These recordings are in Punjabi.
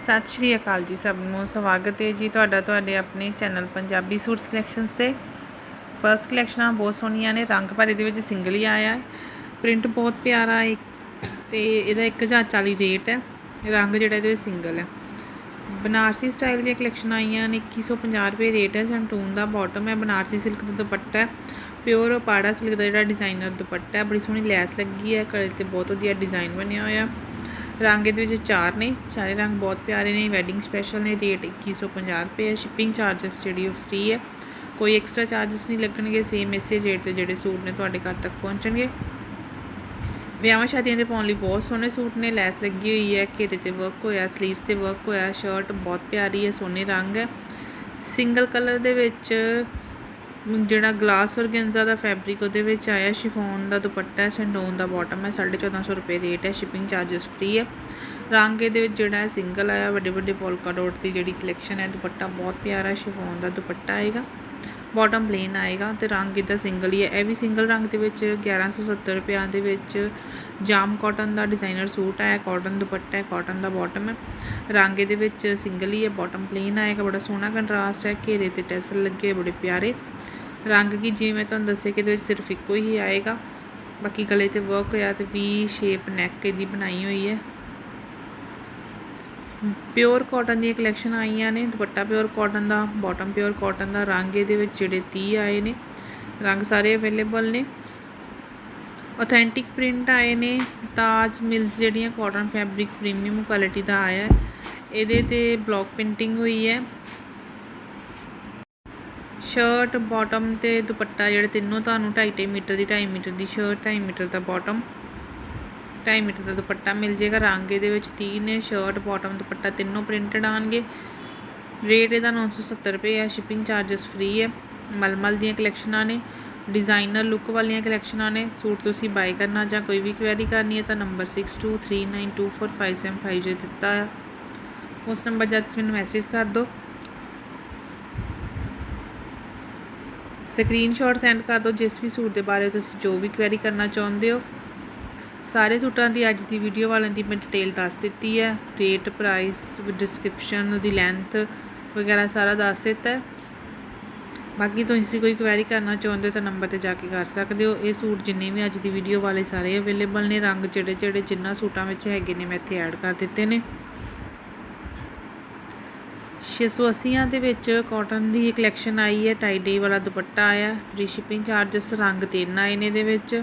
ਸਤਿ ਸ਼੍ਰੀ ਅਕਾਲ ਜੀ ਸਭ ਨੂੰ। ਸਵਾਗਤ ਹੈ ਜੀ ਤੁਹਾਡਾ ਤੁਹਾਡੇ ਆਪਣੇ ਚੈਨਲ ਪੰਜਾਬੀ ਸੂਟਸ ਕਲੈਕਸ਼ਨਸ ਤੇ। ਫਰਸਟ ਕਲੈਕਸ਼ਨਾਂ ਬਹੁਤ ਸੋਹਣੀਆਂ ਨੇ, ਰੰਗ ਭਰੇ ਦੇ ਵਿੱਚ ਸਿੰਗਲ ਹੀ ਆਇਆ ਹੈ। ਪ੍ਰਿੰਟ ਬਹੁਤ ਪਿਆਰਾ ਹੈ ਤੇ ਇਹਦਾ 1040 ਰੇਟ ਹੈ। ਰੰਗ ਜਿਹੜਾ ਇਹਦੇ ਵਿੱਚ ਸਿੰਗਲ ਹੈ। ਬਨਾਰਸੀ ਸਟਾਈਲ ਦੀਆਂ ਕਲੈਕਸ਼ਨ ਆਈਆਂ ਨੇ 2150 ਰੁਪਏ ਰੇਟ ਹੈ। ਸੰਟੂਨ ਦਾ ਬਾਟਮ ਹੈ, ਬਨਾਰਸੀ ਸਿਲਕ ਦਾ ਦੁਪੱਟਾ ਹੈ। ਪਿਓਰ ਪਾੜਾ ਸਿਲਕ ਦਾ ਜਿਹੜਾ ਡਿਜ਼ਾਈਨਰ ਦੁਪੱਟਾ ਹੈ, ਬੜੀ ਸੋਹਣੀ ਲੈਸ ਲੱਗੀ ਹੈ, ਕਲਰ ਤੇ ਬਹੁਤ ਵਧੀਆ ਡਿਜ਼ਾਈਨ ਬਣਿਆ ਹੋਇਆ। ਰੰਗ ਇਹਦੇ ਵਿੱਚ ਚਾਰ ਨੇ, ਸਾਰੇ ਰੰਗ ਬਹੁਤ ਪਿਆਰੇ ਨੇ ਵੈਡਿੰਗ ਸਪੈਸ਼ਲ ਨੇ ਰੇਟ 2150 ਰੁਪਏ ਹੈ ਸ਼ਿਪਿੰਗ ਚਾਰजेस ਜਿਹੜੀ ਉਹ ਫ੍ਰੀ ਹੈ। ਕੋਈ ਐਕਸਟਰਾ ਚਾਰजेस ਨਹੀਂ ਲੱਗਣਗੇ ਸੇਮ ਇਸੇ ਰੇਟ ਤੇ ਜਿਹੜੇ ਸੂਟ ਨੇ ਤੁਹਾਡੇ ਘਰ ਤੱਕ ਪਹੁੰਚਣਗੇ। ਵਿਆਹਾਂ ਸ਼ਾਦੀਆਂ ਦੇ ਪਾਉਣ ਲਈ ਬਹੁਤ ਸੋਹਣੇ ਸੂਟ ਨੇ, ਲੈਸ ਲੱਗੀ ਹੋਈ ਹੈ, ਘੇਰੇ ਤੇ ਵਰਕ ਹੋਇਆ ਸਲੀਵਸ ਤੇ ਵਰਕ ਹੋਇਆ ਸ਼ਰਟ ਬਹੁਤ ਪਿਆਰੀ ਹੈ, ਸੋਹਣੇ ਰੰਗ ਹੈ। ਸਿੰਗਲ ਕਲਰ ਦੇ ਵਿੱਚ ਜਿਹੜਾ ਗਲਾਸ ਔਰਗੈਂਜ਼ਾ ਦਾ ਫੈਬਰਿਕ ਉਹਦੇ ਵਿੱਚ ਆਇਆ, ਸ਼ਿਫੋਨ ਦਾ ਦੁਪੱਟਾ ਹੈ, ਸ਼ੰਡੋਨ ਦਾ ਬਾਟਮ ਹੈ 1450 ਰੁਪਏ ਰੇਟ ਹੈ ਸ਼ਿਪਿੰਗ ਚਾਰजेस ਫ੍ਰੀ ਹੈ। ਰੰਗ ਇਹਦੇ ਵਿੱਚ ਜਿਹੜਾ ਹੈ ਸਿੰਗਲ ਆਇਆ, ਵੱਡੇ ਵੱਡੇ ਪੋਲਕਾ ਡਾਟ ਦੀ ਜਿਹੜੀ ਕਲੈਕਸ਼ਨ ਹੈ, ਦੁਪੱਟਾ ਬਹੁਤ ਪਿਆਰਾ ਸ਼ਿਫੋਨ ਦਾ ਦੁਪੱਟਾ ਆਏਗਾ ਬਾਟਮ ਪਲੇਨ ਆਏਗਾ ਤੇ ਰੰਗ ਇਹਦਾ ਸਿੰਗਲ ਹੀ ਹੈ। ਇਹ ਵੀ ਸਿੰਗਲ ਰੰਗ ਦੇ ਵਿੱਚ 1170 ਰੁਪਿਆਂ ਦੇ ਵਿੱਚ ਜਾਮ ਕਾਟਨ ਦਾ ਡਿਜ਼ਾਈਨਰ ਸੂਟ ਹੈ ਕਾਟਨ ਦੁਪੱਟਾ ਹੈ ਕਾਟਨ ਦਾ ਬਾਟਮ ਹੈ। ਰੰਗ ਇਹਦੇ ਵਿੱਚ ਸਿੰਗਲ ਹੀ ਹੈ ਬਾਟਮ ਪਲੇਨ ਆਏਗਾ, ਬੜਾ ਸੋਹਣਾ ਕੰਟਰਾਸਟ ਹੈ, ਘੇਰੇ ਤੇ ਟੈਸਲ ਲੱਗੇ ਬੜੇ ਪਿਆਰੇ। ਰੰਗ ਕੀ, ਜਿਵੇਂ ਮੈਂ ਤੁਹਾਨੂੰ ਦੱਸਿਆ ਕਿ ਇਹਦੇ ਵਿੱਚ ਸਿਰਫ ਇੱਕੋ ਹੀ ਆਏਗਾ। ਬਾਕੀ ਗਲੇ ਤੇ ਵਰਕ ਹੋਇਆ ਤੇ ਵੀ ਸ਼ੇਪ ਨੈਕ ਇਹਦੀ ਬਣਾਈ ਹੋਈ ਹੈ। ਪਿਓਰ ਕਾਟਨ ਦੀਆਂ ਕਲੈਕਸ਼ਨ ਆਈਆਂ ਨੇ, ਦੁਪੱਟਾ ਪਿਓਰ ਕਾਟਨ ਦਾ ਬਾਟਮ ਪਿਓਰ ਕਾਟਨ ਦਾ, ਰੰਗ ਇਹਦੇ ਵਿੱਚ ਜਿਹੜੇ 30 ਆਏ ਨੇ। ਰੰਗ ਸਾਰੇ ਅਵੇਲੇਬਲ ਨੇ। ਆਥੈਂਟਿਕ ਪ੍ਰਿੰਟ ਆਏ ਨੇ, ਤਾਜ ਮਿਲਸ ਜਿਹੜੀਆਂ ਕਾਟਨ ਫੈਬਰਿਕ ਪ੍ਰੀਮੀਅਮ ਕੁਆਲਿਟੀ ਦਾ ਆਇਆ ਹੈ। ਇਹਦੇ ਤੇ ਬਲੌਕ ਪ੍ਰਿੰਟਿੰਗ ਹੋਈ ਹੈ। ਸ਼ਰਟ ਬਾਟਮ ਤੇ ਦੁਪੱਟਾ ਜਿਹੜੇ ਤਿੰਨੋਂ ਤੁਹਾਨੂੰ 2.5 ਮੀਟਰ ਦੀ 2.5 ਮੀਟਰ ਦੀ ਸ਼ਰਟ 2.5 ਮੀਟਰ ਦਾ ਬਾਟਮ 2.5 ਮੀਟਰ ਦਾ ਦੁਪੱਟਾ ਮਿਲ ਜੇਗਾ ਰੰਗ ਇਹਦੇ ਵਿੱਚ 30 ਨੇ ਸ਼ਰਟ ਬਾਟਮ ਦੁਪੱਟਾ ਤਿੰਨੋਂ ਪ੍ਰਿੰਟਡ ਆਣਗੇ ਰੇਟ ਇਹਦਾ 970 ਰੁਪਏ ਹੈ ਸ਼ਿਪਿੰਗ ਚਾਰजेस ਫ੍ਰੀ ਹੈ। ਮਲਮਲ ਦੀਆਂ ਕਲੈਕਸ਼ਨਾਂ ਨੇ ਡਿਜ਼ਾਈਨਰ ਲੁੱਕ ਵਾਲੀਆਂ ਕਲੈਕਸ਼ਨਾਂ ਨੇ। ਸੂਟ ਤੁਸੀਂ ਬਾਈ ਕਰਨਾ ਜਾਂ ਕੋਈ ਵੀ ਕੁਐਰੀ ਕਰਨੀ ਹੈ ਤਾਂ ਨੰਬਰ 6239245750 ਜੇ ਦਿੱਤਾ ਹੈ ਉਸ ਨੰਬਰ ਜਦ ਤੁਸੀਂ ਮੈਨੂੰ ਮੈਸੇਜ ਕਰ ਦਿਓ। ਸਕਰੀਨਸ਼ਾਟ ਸੈਂਡ ਕਰ ਦਿਓ ਜਿਸ ਵੀ ਸੂਟ ਦੇ ਬਾਰੇ ਤੁਸੀਂ ਜੋ ਵੀ ਕੁਐਰੀ ਕਰਨਾ ਚਾਹੁੰਦੇ ਹੋ। ਸਾਰੇ ਸੂਟਾਂ ਦੀ ਅੱਜ ਦੀ ਵੀਡੀਓ ਵਾਲਿਆਂ ਦੀ ਮੈਂ ਡਿਟੇਲ ਦੱਸ ਦਿੱਤੀ ਹੈ। ਰੇਟ ਪ੍ਰਾਈਸ ਡਿਸਕ੍ਰਿਪਸ਼ਨ ਦੀ ਲੈਂਥ ਵਗੈਰਾ ਸਾਰਾ ਦੱਸ ਦਿੱਤਾ ਹੈ। ਬਾਕੀ ਤੁਸੀਂ ਕੋਈ ਕੁਐਰੀ ਕਰਨਾ ਚਾਹੁੰਦੇ ਹੋ ਤਾਂ ਨੰਬਰ ਤੇ ਜਾ ਕੇ ਕਰ ਸਕਦੇ ਹੋ। ਇਹ ਸੂਟ ਜਿੰਨੇ ਵੀ ਅੱਜ ਦੀ ਵੀਡੀਓ ਵਾਲੇ ਸਾਰੇ ਅਵੇਲੇਬਲ ਨੇ। ਰੰਗ ਜਿਹੜੇ ਜਿਹੜੇ ਜਿੰਨਾ ਸੂਟਾਂ ਵਿੱਚ ਹੈਗੇ ਨੇ, ਮੈਂ ਇੱਥੇ ਐਡ ਕਰ ਦਿੱਤੇ ਨੇ। 680 ਦੇ ਵਿੱਚ ਕਾਟਨ ਦੀ ਕਲੈਕਸ਼ਨ ਆਈ ਹੈ ਟਾਈਡੇ ਵਾਲਾ ਦੁਪੱਟਾ ਆਇਆ ਫ੍ਰੀ ਸ਼ਿਪਿੰਗ ਚਾਰजेस ਰੰਗ ਤਿੰਨ ਆਏ ਨੇ ਦੇ ਵਿੱਚ।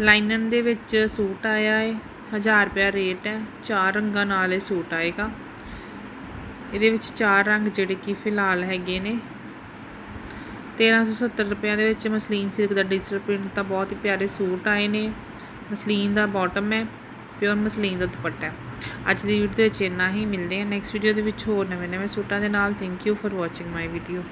ਲਾਈਨਨ ਦੇ ਵਿੱਚ ਸੂਟ ਆਇਆ ਹੈ 1000 ਰੁਪਿਆ ਰੇਟ ਹੈ, ਚਾਰ ਰੰਗਾਂ ਨਾਲ ਇਹ ਸੂਟ ਆਏਗਾ। ਇਹਦੇ ਵਿੱਚ ਚਾਰ ਰੰਗ ਜਿਹੜੇ ਕਿ ਫਿਲਹਾਲ ਹੈਗੇ ਨੇ। 1370 ਰੁਪਏ ਦੇ ਵਿੱਚ ਮਸਲੀਨ ਸਿਲਕ ਦਾ ਡਿਜੀਟਲ ਪ੍ਰਿੰਟ ਦਾ ਬਹੁਤ ਹੀ ਪਿਆਰੇ ਸੂਟ ਆਏ ਨੇ। ਮਸਲੀਨ ਦਾ ਬਾਟਮ ਹੈ ਪਿਓਰ ਮਸਲੀਨ ਦਾ ਦੁਪੱਟਾ ਹੈ। ਅੱਜ ਦੀ ਵੀਡੀਓ ਦੇ ਵਿੱਚ ਇੰਨਾ ਹੀ। ਮਿਲਦੇ ਹਾਂ ਨੈਕਸਟ ਵੀਡੀਓ ਦੇ ਵਿੱਚ ਹੋਰ ਨਵੇਂ ਨਵੇਂ ਸੂਟਾਂ ਦੇ ਨਾਲ। Thank you for watching my video